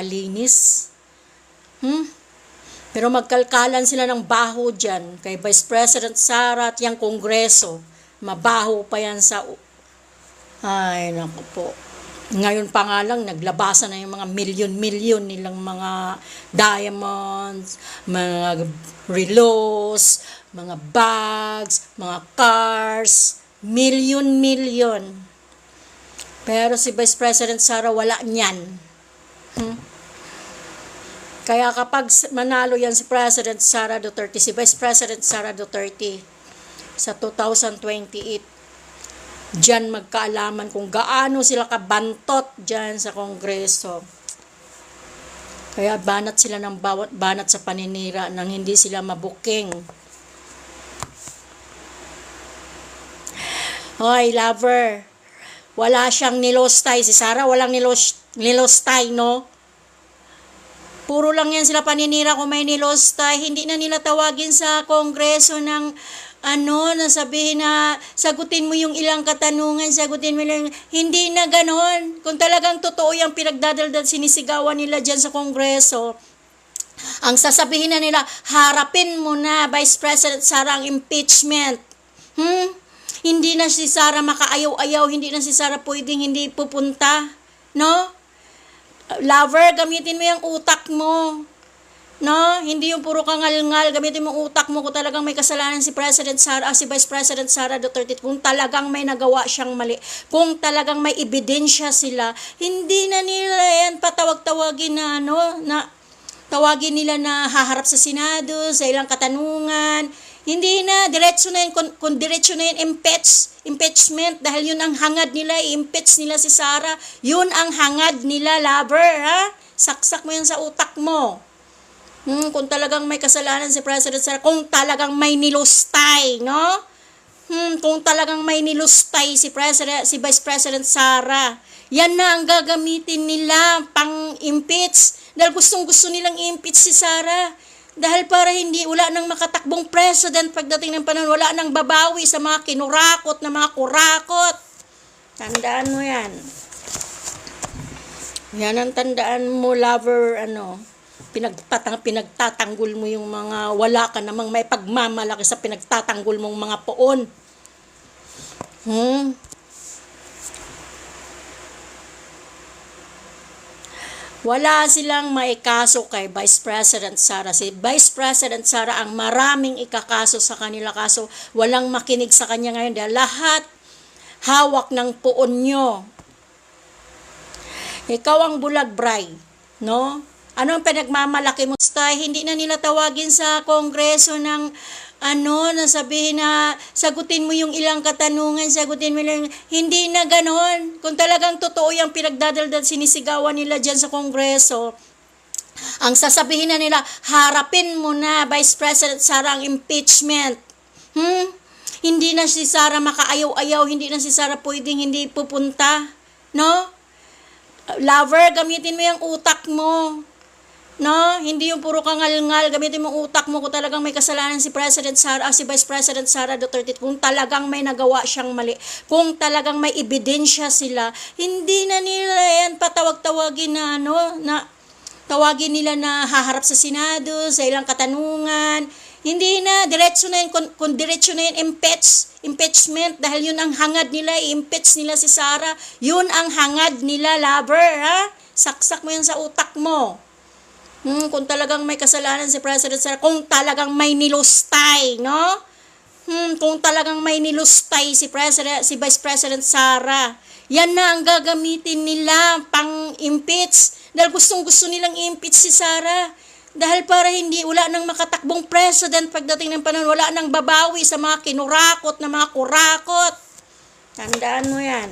nakakalinis. Hmm? Pero magkalkalan sila ng baho dyan kay Vice President Sara at yung Kongreso. Mabaho pa yan sa... Ay, naku po. Ngayon pa nga lang, naglabasan na yung mga milyon-milyon nilang mga diamonds, mga relos, mga bags, mga cars, milyon-milyon. Pero si Vice President Sara wala niyan. Hmm? Kaya kapag manalo yan si President Sara Duterte, si Vice President Sara Duterte sa 2028, Diyan magkaalaman kung gaano sila kabantot diyan sa Kongreso. Kaya banat sila ng bawat banat sa paninira nang hindi sila mabuking. Hoy, lover. Wala siyang nilostay. Si Sarah walang nilos, nilostay, no? Puro lang yan sila paninira kung may nilostay. Hindi na nila tawagin sa kongreso ng ano, na sabihin na sagutin mo yung ilang katanungan, sagutin mo lang. Hindi na ganon. Kung talagang totoo yung pinagdadaldal sinisigawan nila dyan sa kongreso, ang sasabihin na nila, harapin mo na, Vice President Sara, ang impeachment. Hmm? Hindi na si Sara makaayaw-ayaw, hindi na si Sara pwedeng hindi pupunta. No? Lover, gamitin mo yung utak mo. No? Hindi yung puro kangal-ngal, gamitin mo utak mo kung talagang may kasalanan si President Sara, ah, si Vice President Sara Duterte, kung talagang may nagawa siyang mali, kung talagang may ebidensya sila, hindi na nila yan patawag-tawagin na ano, na tawagin nila na haharap sa Senado, sa ilang katanungan. Hindi na, diretso na yun, kung, kung diretso na yun, impeach, impeachment, dahil yun ang hangad nila, i-impeach nila si Sara, yun ang hangad nila, lover, ha? Saksak mo yan sa utak mo. Hmm, kung talagang may kasalanan si President Sara, kung talagang may nilustay, no? Hmm, kung talagang may nilustay si President, si Vice President Sara, yan na ang gagamitin nila pang impeach. Dahil gustong gusto nilang i-impeach si Sara. Dahil para hindi, wala nang makatakbong president pagdating ng panahon, wala nang babawi sa mga kinurakot na mga kurakot. Tandaan mo yan. Yan ang tandaan mo, lover, ano, pinagtatang, pinagtatanggol mo yung mga wala ka namang may pagmamalaki sa pinagtatanggol mong mga poon. Hmm? Wala silang maikaso kay Vice President Sara. Si Vice President Sara ang maraming ikakaso sa kanila kaso walang makinig sa kanya ngayon dahil lahat hawak ng puon nyo. Ikaw ang bulag, Bray. No? Ano ang pinagmamalaki mo? Tay, hindi na nila tawagin sa kongreso ng ano, na sabihin na sagutin mo yung ilang katanungan, sagutin mo lang. Hindi na ganon. Kung talagang totoo yung pinagdadaldal sinisigawan nila dyan sa kongreso, ang sasabihin na nila, harapin mo na, Vice President Sara, ang impeachment. Hmm? Hindi na si Sara makaayaw-ayaw, hindi na si Sara pwedeng hindi pupunta. No? Lover, gamitin mo yung utak mo. No? Hindi yung puro kangal-ngal, gamitin mo utak mo kung talagang may kasalanan si President Sara, ah, si Vice President Sara Duterte, kung talagang may nagawa siyang mali, kung talagang may ebidensya sila, hindi na nila yan patawag-tawagin na ano, na tawagin nila na haharap sa Senado, sa ilang katanungan. Hindi na, diretso na yun, kung diretso na yun, impeach, impeachment, dahil yun ang hangad nila, i-impeach nila si Sara, yun ang hangad nila, lover, ha? Saksak mo yan sa utak mo. Hmm, kung talagang may kasalanan si President Sara, kung talagang may nilustay, no? Hmm, kung talagang may nilustay si President, si Vice President Sara, yan na ang gagamitin nila pang impeach. Dahil gustong gusto nilang i-impeach si Sara. Dahil para hindi, wala nang makatakbong president pagdating ng panahon, wala nang babawi sa mga kinurakot na mga kurakot. Tandaan mo yan.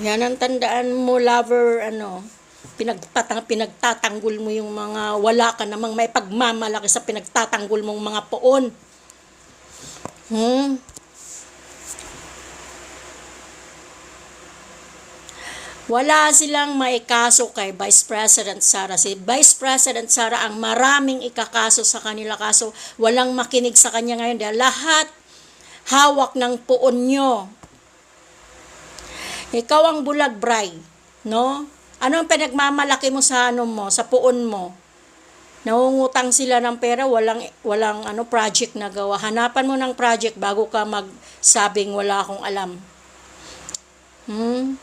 Yan ang tandaan mo, lover, ano, pinagtatang, pinagtatanggol mo yung mga wala ka namang may pagmamalaki sa pinagtatanggol mong mga poon. Hmm? Wala silang maikaso kay Vice President Sara. Si Vice President Sara ang maraming ikakaso sa kanila kaso walang makinig sa kanya ngayon dahil lahat hawak ng puon nyo. Ikaw ang bulag, Bray. No? Ano ang pinagmamalaki mo sa ano mo, sa puon mo? Nangungutang sila ng pera, walang walang ano project na gawa. Hanapan mo ng project bago ka magsabing wala akong alam. Hmm?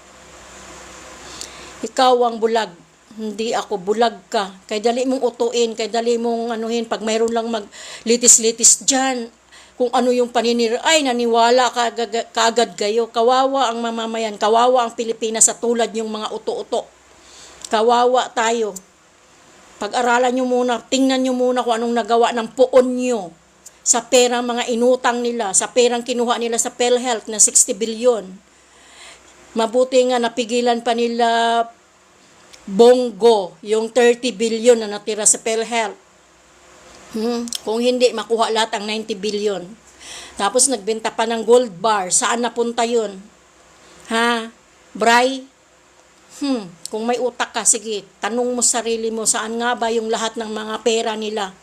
Ikaw ang bulag. Hindi ako bulag ka. Kay dali mong utuin, kay dali mong anuhin pag mayroon lang maglitis-litis diyan kung ano yung paninira, ay naniwala ka agad- kaagad kayo. Kawawa ang mamamayan, kawawa ang Pilipinas sa tulad yung mga uto-uto. Kawawa tayo. Pag-aralan nyo muna, tingnan nyo muna kung anong nagawa ng puon nyo sa perang mga inutang nila, sa perang kinuha nila sa PhilHealth na 60 billion. Mabuti nga napigilan pa nila Bongo, yung 30 billion na natira sa PhilHealth. Hmm, kung hindi, makuha lahat ang 90 billion. Tapos nagbenta pa ng gold bar. Saan napunta yun? Ha? Bray? Hmm, kung may utak ka, sige, tanong mo sarili mo, saan nga ba yung lahat ng mga pera nila?